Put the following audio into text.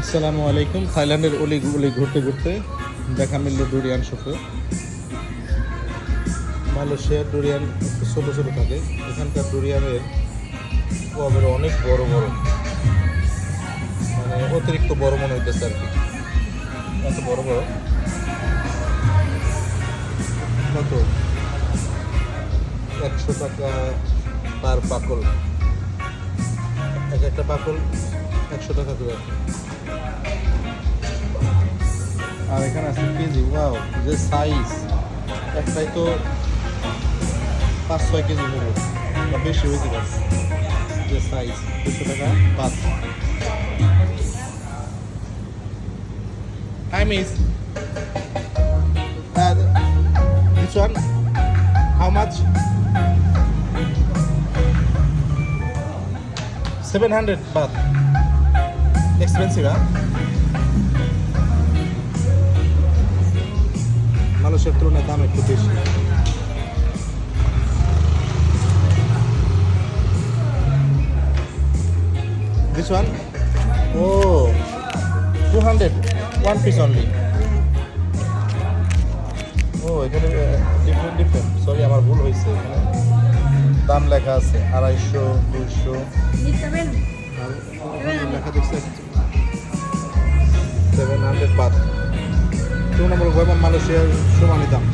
আসসালামু আলাইকুম। থাইল্যান্ডের অলি গলি ঘুরতে ঘুরতে দেখা মিলল ডুরিয়ান শপে মালয়েশিয়ার ডুরিয়ান ছোটো ছোটো থাকে। এখানকার ডুরিয়ানের কোয়াবের অনেক বড় বড়। মানে অতিরিক্ত বড় মনে হইতেছে আর কি। এত বড় বড়। কত? একশো টাকা পার পাকল। একটা পাকল একশো টাকা করে। আর এখানে আছে কেজি ওয়াও যে সাইজ একটাই তো পাঁচ, ছয় কেজি হবে, বা বেশি হয়েছে পারে। যে সাইজ দুশো টাকা পাঁচ hi miss this one how much seven hundred বাদ এক্সপেন্সিভ হ্যাঁ মানুষের তুলনায় দাম একটু বেশি। ওয়ান ও two hundred one piece only ও, এখানে ডিফারেন্ট ডিফারেন্ট সরি আমার ভুল হয়েছে এখানে। দাম লেখা আছে আড়াইশো দুইশো। লেখা দেখছে। সেভেন হান্ড্রেড বাদ। দু নম্বর মালয়েশিয়ার সমানই দাম।